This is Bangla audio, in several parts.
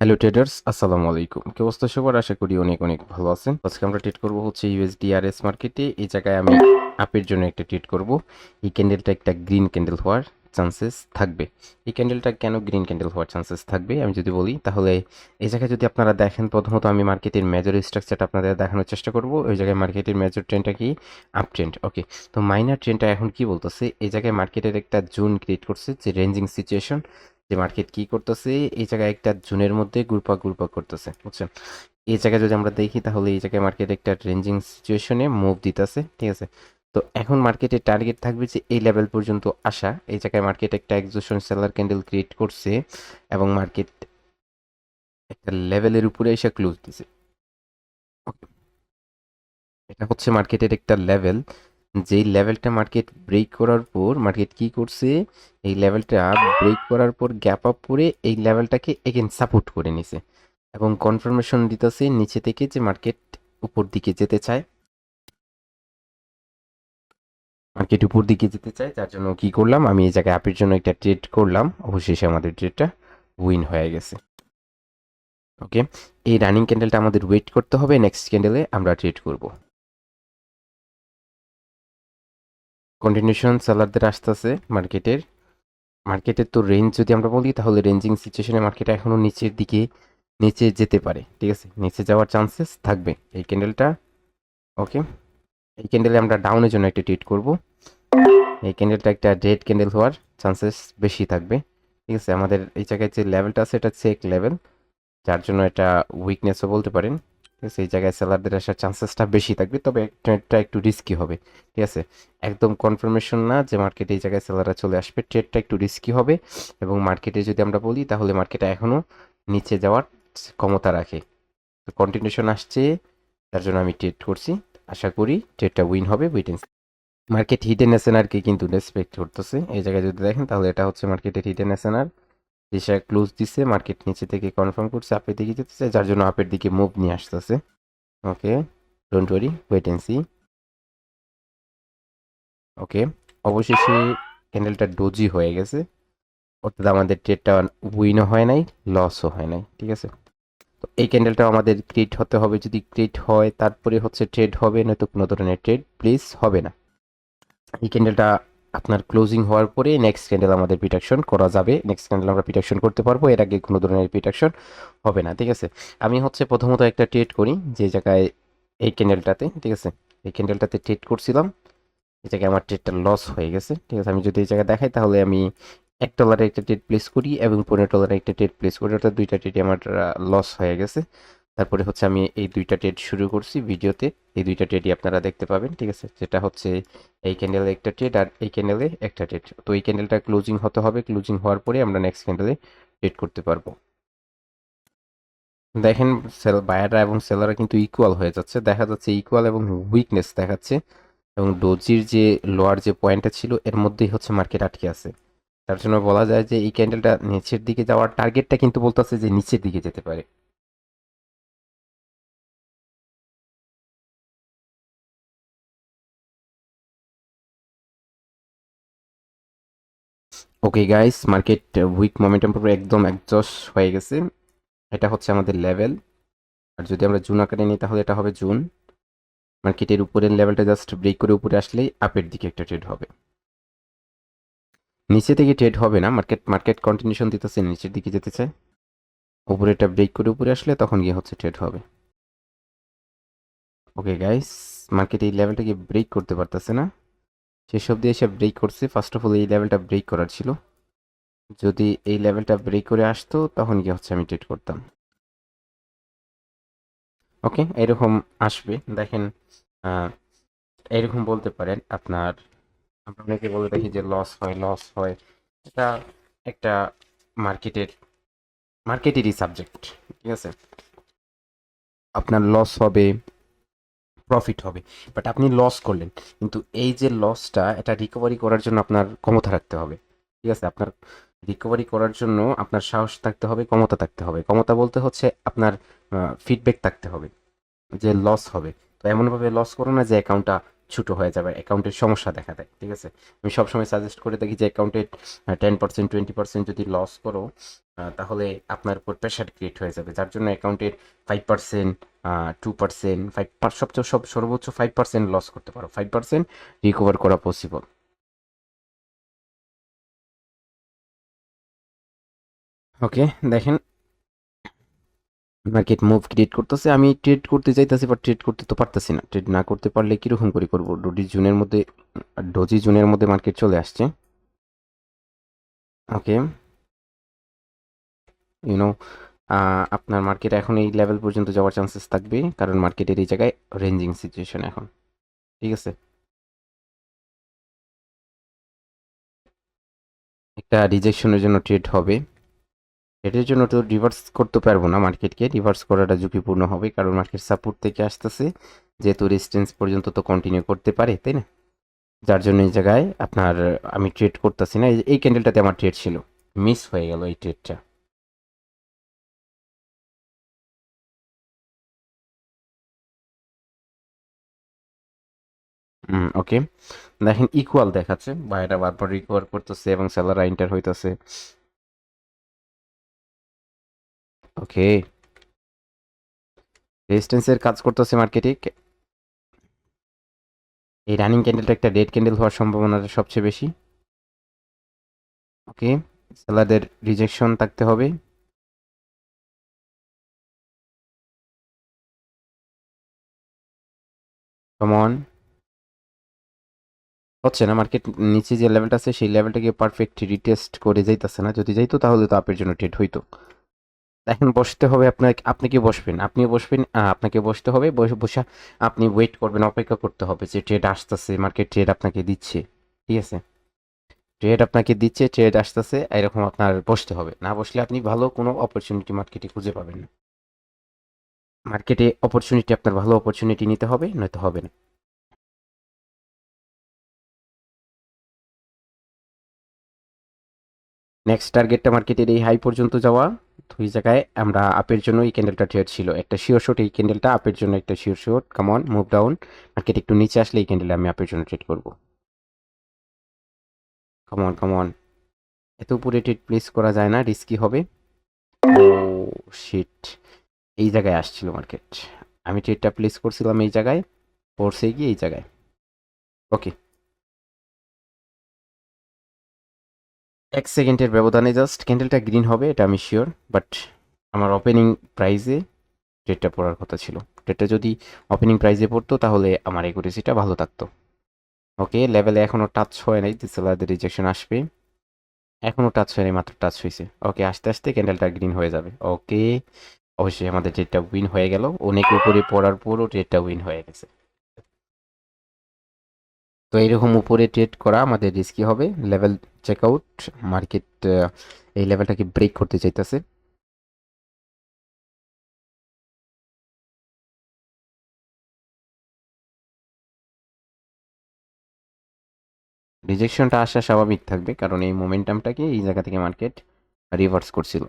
হ্যালো ট্রেডার্স আসসালামু আলাইকুম কি অবস্থা সবার? আশা করি অনেক অনেক ভালো আছেন। আজকে আমরা ট্রেড করব হচ্ছে ইউএসডিআরএস মার্কেটে এই জায়গায় আমি আপের জন্য একটা ট্রেড করব। এই ক্যান্ডেলটা একটা গ্রিন ক্যান্ডেল হওয়ার চান্সেস থাকবে। এই ক্যান্ডেলটা কেন গ্রিন ক্যান্ডেল হওয়ার চান্সেস থাকবে? আমি যদি বলি, তাহলে এই জায়গায় যদি আপনারা দেখেন, প্রথমত আমি মার্কেটের মেজর স্ট্রাকচারটা আপনাদের দেখানোর চেষ্টা করব। ওই জায়গায় মার্কেটের মেজর ট্রেন্ডটা কি? আপ ট্রেন্ড ওকে তো মাইনার ট্রেন্ডটা এখন কি বলতেছে? এই জায়গায় মার্কেটের একটা জোন ক্রিয়েট করছে, যে রেঞ্জিং সিচুয়েশন যে মার্কেট কি করতেছে, এই জায়গায় একটা জুনের মধ্যে গ্রুপা গ্রুপা করতেছে বুঝছেন এই জায়গায় যদি আমরা দেখি, তাহলে এই জায়গায় মার্কেট একটা রেঞ্জিং সিচুয়েশনে মুভ দিতেছে, ঠিক আছে? তো এখন মার্কেটের টার্গেট থাকবে যে এই লেভেল পর্যন্ত আসা, এই জায়গায় মার্কেট একটা এক্সোশন সেলার ক্যান্ডেল ক্রিয়েট করছে এবং মার্কেট একটা লেভেলের উপরে এসে ক্লোজ দিছে। এটা হচ্ছে মার্কেটের একটা লেভেল যেই লেভেলটা মার্কেট ব্রেক করার পর মার্কেট কি করছে? এই লেভেলটা ব্রেক করার পর গ্যাপ আপ করে এই লেভেলটাকে এগেন সাপোর্ট করে নিছে। এবং কনফার্মেশন দিতেছে নিচে থেকে যে মার্কেট উপর দিকে যেতে চায়। মার্কেট উপর দিকে যেতে চায় যার জন্য কি করলাম? আমি এই জায়গায় আপের জন্য একটা ট্রেড করলাম। অবশেষে আমাদের ট্রেডটা উইন হয়ে গেছে। ওকে এই রানিং ক্যান্ডেলটা আমাদের ওয়েট করতে হবে। নেক্সট ক্যান্ডেলে আমরা ট্রেড করব। কন্টিনিউশন সেলারদের আসতেছে মার্কেটের মার্কেটের তো রেঞ্জ যদি আমরা বলি, তাহলে রেঞ্জিং সিচুয়েশনে মার্কেট এখনও নিচের দিকে, নিচে যেতে পারে, ঠিক আছে? নিচে যাওয়ার চান্সেস থাকবে এই ক্যান্ডেলটা ওকে এই ক্যান্ডেলে আমরা ডাউনের জন্য একটা ট্রিট করব। এই ক্যান্ডেলটা একটা রেড ক্যান্ডেল হওয়ার চান্সেস বেশি থাকবে, ঠিক আছে? আমাদের এই জায়গায় যে লেভেলটা আছে, এটা চেক লেভেল যার জন্য এটা উইকনেসও বলতে পারেন। আছে এই জায়গায় সেলারদের আসার চান্সেসটা বেশি থাকবে, তবে ট্রেডটা একটু রিস্কি হবে, ঠিক আছে? একদম কনফার্মেশন না যে মার্কেটে এই জায়গায় সেলাররা চলে আসবে ট্রেডটা একটু রিস্কি হবে এবং মার্কেটে যদি আমরা বলি, তাহলে মার্কেটে এখনও নিচে যাওয়ার ক্ষমতা রাখে। তো কন্টিনিউশন আসছে, তার জন্য আমি ট্রেড করছি। আশা করি ট্রেডটা উইন হবে উইটেন মার্কেট হিডেন এসএনআরকে কিন্তু রেসপেক্ট করতেছে। এই জায়গায় যদি দেখেন, তাহলে এটা হচ্ছে মার্কেটের হিডেন এসএনআর দিশা ক্লোজ দিছে মার্কেট নিচে থেকে কনফার্ম করছে, আপের দিকে যেতেছে, যার জন্য আপের দিকে মুভ নিয়ে আসতেছে। Okay don't worry wait and see okay অবশেষে ক্যান্ডেলটা ডোজি হয়ে গেছে। অর্থাৎ আমাদের ট্রেডটা উইনও হয় নাই লসও হয় নাই, ঠিক আছে? তো এই ক্যান্ডেলটাও আমাদের ক্রিয়েট হতে হবে, যদি ক্রিয়েট হয়, তারপরে হচ্ছে ট্রেড হবে নয়তো কোনো ধরনের ট্রেড প্লিজ হবে না। এই ক্যান্ডেলটা আপনার ক্লোজিং হওয়ার পরে নেক্সট ক্যান্ডেল আমাদের প্রিটাকশন করা যাবে। নেক্সট ক্যান্ডেল আমরা প্রিটাকশন করতে পারব, এর আগে কোনো ধরনের প্রিটাকশন হবে না, ঠিক আছে? আমি হচ্ছে প্রথমত একটা ট্রেড করি, যে জায়গায় এই ক্যান্ডেলটাতে ঠিক আছে? এই ক্যান্ডেলটাতে ট্রেড করছিলাম, এই জায়গায় আমার ট্রেডটা লস হয়ে গেছে, ঠিক আছে? আমি যদি এই জায়গায় দেখাই, তাহলে আমি এক ডলারে একটা ট্রেড প্লেস করি এবং পনেরো ডলারে একটা ট্রেড প্লেস করি, অর্থাৎ দুইটা ট্রেডই আমার লস হয়ে গেছে। তারপরে হচ্ছে আমি এই দুইটা ট্রেড শুরু করছি ভিডিওতে। এই দুইটা ট্রেডই আপনারা দেখতে পাবেন, ঠিক আছে? যেটা হচ্ছে এই ক্যান্ডেলে একটা ট্রেড আর এই ক্যান্ডেলে একটা ট্রেড তো এই ক্যান্ডেলটা ক্লোজিং হতে হবে ক্লোজিং হওয়ার পরে আমরা নেক্সট ক্যান্ডেলে ট্রেড করতে পারব। দেখেন সেল বায়াররা এবং সেলাররা কিন্তু ইকুয়াল হয়ে যাচ্ছে। দেখা যাচ্ছে ইকুয়াল এবং উইকনেস দেখাচ্ছে। এবং ডোজির যে লোয়ার যে পয়েন্টটা ছিল, এর মধ্যেই হচ্ছে মার্কেট আটকে আছে। তার জন্য বলা যায় যে এই ক্যান্ডেলটা নিচের দিকে যাওয়ার টার্গেটটা কিন্তু বলতেছে যে নিচের দিকে যেতে পারে। Okay guys market weak momentum পুরো একদম একজস হয়ে গেছে। এটা হচ্ছে আমাদের লেভেল আর যদি আমরা জুন আকারে নিই, তাহলে এটা হবে জুন মার্কেটের উপরের লেভেলটা জাস্ট ব্রেক করে উপরে আসলেই আপের দিকে একটা ট্রেড হবে। নিচে থেকে ট্রেড হবে না। মার্কেট মার্কেট কন্টিনিউশন দিতেছে, নিচের দিকে যেতে চায় উপরেটা ব্রেক করে উপরে আসলে তখন গিয়ে হচ্ছে ট্রেড হবে। ওকে গাইস মার্কেট এই লেভেলটাকে ব্রেক করতে পারতেছে না। সেসব দিয়ে এসে ব্রেক করছে। ফার্স্ট অফ অল এই লেভেলটা ব্রেক করার ছিল। যদি এই লেভেলটা ব্রেক করে আসতো, তখন গিয়ে হচ্ছে আমি ট্রেড করতাম। ওকে এরকম আসবে। দেখেন এরকম বলতে পারেন আপনার, আমরা অনেকে বলে দেখি যে লস হয় লস হয়। এটা একটা মার্কেটের মার্কেটেরই সাবজেক্ট ঠিক আছে? আপনার লস হবে প্রফিট হবে। বাট আপনি লস করলেন। কিন্তু এই যে লসটা এটা রিকভারি করার জন্য আপনার ক্ষমতা রাখতে হবে। ঠিক আছে? আপনার রিকভারি করার জন্য আপনার সাহস থাকতে হবে, ক্ষমতা থাকতে হবে। ক্ষমতা বলতে হচ্ছে আপনার ফিডব্যাক থাকতে হবে যে লস হবে। তো এমনভাবে লস করো না যে অ্যাকাউন্টটা ছোটো হয়ে যাবে অ্যাকাউন্টের সমস্যা দেখা দেয়। ঠিক আছে? আমি সবসময় সাজেস্ট করে থাকি যে অ্যাকাউন্টে টেন পার্সেন্ট টোয়েন্টি পার্সেন্ট যদি লস করো তাহলে আপনার উপর প্রেশার ক্রিয়েট হয়ে যাবে। যার জন্য অ্যাকাউন্টের five percent two percent five সবচেয়ে, সব, সর্বোচ্চ ফাইভ পার্সেন্ট লস করতে পারো। ফাইভ পার্সেন্ট রিকভার করা পসিবল ওকে দেখেন। মার্কেট মুভ ক্রিয়েট করতেছে। আমি ট্রেড করতে চাইতেছি বাট ট্রেড করতে তো পারতেছি না। ট্রেড না করতে পারলে কীরকম করে করব? ডোজি জুনের মধ্যে ডোজি জুনের মধ্যে মার্কেট চলে আসছে। ওকে ইউনো আপনার মার্কেট এখন এই লেভেল পর্যন্ত যাওয়ার চান্সেস থাকবে কারণ মার্কেটের এই জায়গায় রেঞ্জিং সিচুয়েশন এখন। ঠিক আছে? একটা রিজেকশনের জন্য ট্রেড হবে। এটার জন্য তো রিভার্স করতে পারব না মার্কেটকে রিভার্স করাটা ঝুঁকিপূর্ণ হবে, কারণ মার্কেট সাপোর্ট থেকে আসতেছে, যেহেতু রেজিস্ট্যান্স পর্যন্ত তো কন্টিনিউ করতে পারে, তাই না? যার জন্য এই জায়গায় আপনার, আমি ট্রেড করতেছি না। এই ক্যান্ডেলটাতে আমার ট্রেড ছিল। মিস হয়ে গেল এই ট্রেডটা ওকে। দেখেন ইকুয়াল দেখাচ্ছে। বাইরে বারবার রিকভার করতেছে এবং সেলার এন্টার হইতেছে। ওকে। রেজিস্ট্যান্সের কাজ করতেছে মার্কেটে এই রানিং ক্যান্ডেলটা একটা ডেড ক্যান্ডেল হওয়ার সম্ভাবনাটা সবচেয়ে বেশি। ওকে। সেলারদের রিজেকশন থাকতে হবে। কমন হচ্ছে না মার্কেট নিচে যে লেভেলটা আছে, সেই লেভেলটাকে পারফেক্ট রিটেস্ট করে যাইতেছে না। যদি যাইতো, তাহলে তো আপের জন্য ট্রেড হইতো। এখন বসতে হবে আপনাকে আপনি কি বসবেন? আপনিও বসবেন আপনাকে বসতে হবে। বসে বসে, আপনি ওয়েট করবেন, অপেক্ষা করতে হবে যে ট্রেড আসতেছে মার্কেট ট্রেড আপনাকে দিচ্ছে। ঠিক আছে? ট্রেড আপনাকে দিচ্ছে ট্রেড আসতেছে, এরকম আপনার বসতে হবে। না বসলে আপনি ভালো কোনো অপরচুনিটি মার্কেটে খুঁজে পাবেন না। মার্কেটে অপরচুনিটি আপনার ভালো অপরচুনিটি নিতে হবে, নয়তো হবে না। নেক্সট টার্গেটটা মার্কেটের এই হাই পর্যন্ত যাওয়া, দুই জায়গায় আমরা আপের জন্য এই ক্যান্ডেলটা ট্রেড ছিল। একটা শিওর শট এই ক্যান্ডেলটা আপের জন্য একটা sure shot come on move down market একটু নিচে আসলে এই ক্যান্ডেলে আমি আপের জন্য ট্রেড করব। কামন কামন এত উপরে ট্রেড প্লেস করা যায় না রিস্কি হবে। শিট এই জায়গায় আসছিল মার্কেট আমি ট্রেডটা প্লেস করছিলাম এই জায়গায় পড়ছে গিয়ে এই জায়গায়। ওকে এক সেকেন্ডের ব্যবধানে জাস্ট ক্যান্ডেলটা গ্রিন হবে, এটা আমি শিওর বাট আমার ওপেনিং প্রাইজে ট্রেডটা পড়ার কথা ছিল। ট্রেডটা যদি ওপেনিং প্রাইজে পড়তো, তাহলে আমার একুরেসিটা ভালো থাকতো। ওকে লেভেলে এখনও টাচ হয় নাই সেলারদের রিজেকশন আসবে। এখনও টাচ হয়নি, মাত্র টাচ হয়েছে। ওকে আস্তে আস্তে ক্যান্ডেলটা গ্রিন হয়ে যাবে। ওকে অবশ্যই আমাদের ট্রেডটা উইন হয়ে গেল। অনেক উপরে পড়ার পরও ট্রেডটা উইন হয়ে গেছে। তো এইরকম উপরে ট্রেড করা আমাদের রিস্কি হবে। লেভেল চেক আউট মার্কেট এই লেভেলটাকে ব্রেক করতে চাইতেছে। রিজেকশনটা আসা স্বাভাবিক থাকবে, কারণ এই মোমেন্টামটাকে এই জায়গা থেকে মার্কেট রিভার্স করছিল।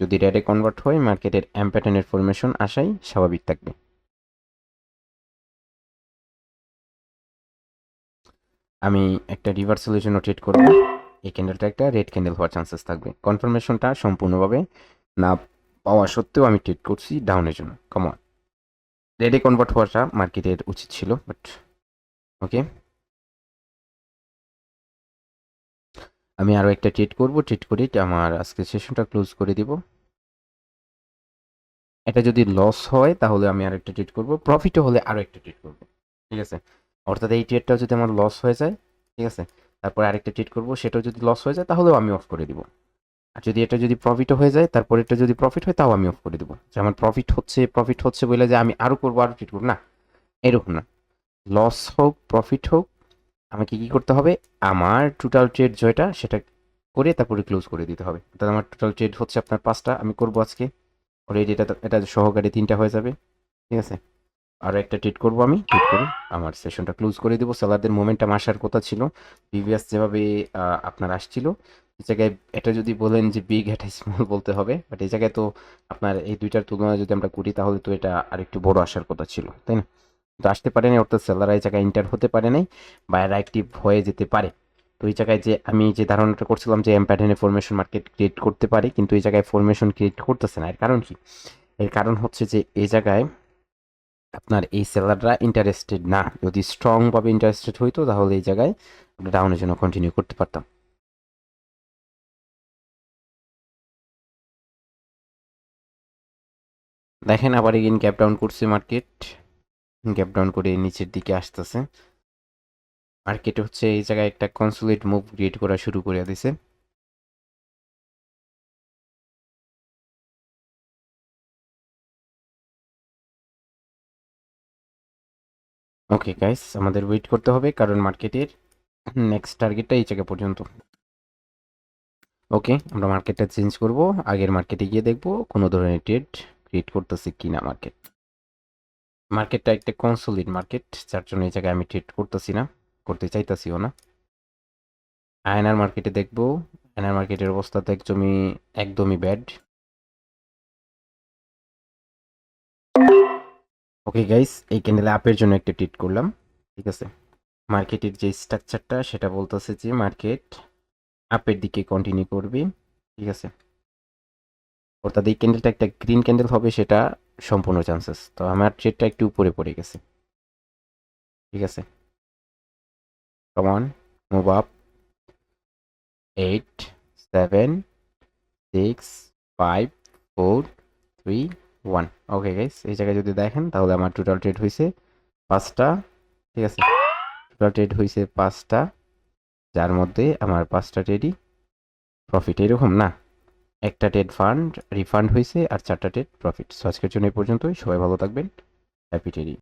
যদি রেডে কনভার্ট হয় মার্কেটের অ্যাম্প্যাটার্নের ফরমেশন আসাই স্বাভাবিক থাকবে। আমি একটা রিভার্সালের জন্য ট্রেড করব। এই ক্যান্ডেলটা একটা রেড ক্যান্ডেল হওয়ার চান্সেস থাকবে। কনফার্মেশনটা সম্পূর্ণভাবে না পাওয়া সত্ত্বেও আমি ট্রেড করছি ডাউনের জন্য। কমন রেডে কনভার্ট হওয়াটা মার্কেটের উচিত ছিল বাট ওকে আমি আরও একটা ট্রেড করব ট্রেড করে আমার আজকে সেশনটা ক্লোজ করে দিব। এটা যদি লস হয়, তাহলে আমি আরেকটা ট্রেড করব। প্রফিটও হলে আরও একটা ট্রেড করব। ঠিক আছে? অর্থাৎ এই ট্রেডটাও যদি আমার লস হয়ে যায়, ঠিক আছে? তারপরে আরেকটা ট্রেড করব, সেটাও যদি লস হয়ে যায়, তাহলেও আমি অফ করে দিব। আর যদি এটা যদি প্রফিটও হয়ে যায়, তারপর এটা যদি প্রফিট হয়, তাও আমি অফ করে দিব। যে আমার প্রফিট হচ্ছে প্রফিট হচ্ছে বলে যে আমি আরও করব আরও ট্রেড করব, না, এরকম না। লস হোক প্রফিট হোক, আমাকে কি করতে হবে? আমার টোটাল ট্রেড জয়টা সেটা করে তারপরে ক্লোজ করে দিতে হবে। অর্থাৎ আমার টোটাল ট্রেড হচ্ছে আপনার পাঁচটা, আমি করব আজকে। অলরেডি এটা এটা সহকারে তিনটা হয়ে যাবে, ঠিক আছে? আরও একটা ট্রেড করব আমি ট্রেড করে। আমার সেশনটা ক্লোজ করে দেবো। সেলারদের মোমেন্টাম আসার কথা ছিল। প্রিভিয়াস যেভাবে আপনার আসছিল এই জায়গায় এটা যদি বলেন যে বিগ একটা স্মল বলতে হবে বাট এই জায়গায় তো আপনার এই দুইটার তুলনায় যদি আমরা করি, তাহলে তো এটা আরেকটু বড় আসার কথা ছিল, তাই না? তো আসতে পারে নাই, অর্থাৎ সেলার এই জায়গায় ইন্টার হতে পারে নাই, বা এরা অ্যাক্টিভ হয়ে যেতে পারে। তো এই জায়গায় যে আমি যে ধারণাটা করছিলাম যে এম প্যাটার্নে ফরমেশন মার্কেট ক্রিয়েট করতে পারে, কিন্তু এই জায়গায় ফরমেশন ক্রিয়েট করতেছে না। এর কারণ কি? এর কারণ হচ্ছে যে এই জায়গায় আপনার এই সেলাররা ইন্টারেস্টেড না। যদি স্ট্রংভাবে ইন্টারেস্টেড হইতো, তাহলে এই জায়গায় আমরা ডাউনের জন্য কন্টিনিউ করতে পারতাম। দেখেন আবার এগেন গ্যাপ ডাউন করছে মার্কেট গ্যাপ ডাউন করে নিচের দিকে আসতেছে। মার্কেট হচ্ছে এই জায়গায় একটা কনসুলেট মুভ ক্রিয়েট করা শুরু করে দিছে। ওকে গাইস আমাদের ওয়েট করতে হবে কারণ মার্কেটের নেক্সট টার্গেটটা এই জায়গা পর্যন্ত। ওকে আমরা মার্কেটটা চেঞ্জ করব, আগের মার্কেটে গিয়ে দেখব কোনো ধরনের ট্রেড ক্রিয়েট করতেছে কি না মার্কেট মার্কেটটা একটা কনসোলিড মার্কেট যার জন্য এই জায়গায় আমি ট্রেড করতেছি না, করতে চাইতাছিও না। আয়নার মার্কেটে দেখব আয়নার মার্কেটের অবস্থা তো একদমই একদমই ব্যাড ওকে গাইস এই ক্যান্ডেলে আপের জন্য একটা ট্রিট করলাম, ঠিক আছে? মার্কেটের যে স্ট্রাকচারটা সেটা বলতেছে যে মার্কেট আপের দিকে কন্টিনিউ করবে, ঠিক আছে? অর্থাৎ এই ক্যান্ডেলটা একটা গ্রিন ক্যান্ডেল হবে, সেটা সম্পূর্ণ চান্সেস তো আমার ট্রেডটা একটু উপরে পড়ে গেছে, ঠিক আছে? Come on move up eight seven six five four three one okay guys এই জায়গায় যদি দেখেন, তাহলে আমার টোটাল ট্রেড হয়েছে পাঁচটা, ঠিক আছে? টোটাল ট্রেড হয়েছে পাঁচটা, যার মধ্যে আমার পাঁচটা ট্রেডই প্রফিট এরকম, না? একটা ট্রেড ফান্ড রিফান্ড হয়েছে আর চারটা ট্রেড প্রফিট সো আজকের জন্য এই পর্যন্তই। সবাই ভালো থাকবেন। Happy trading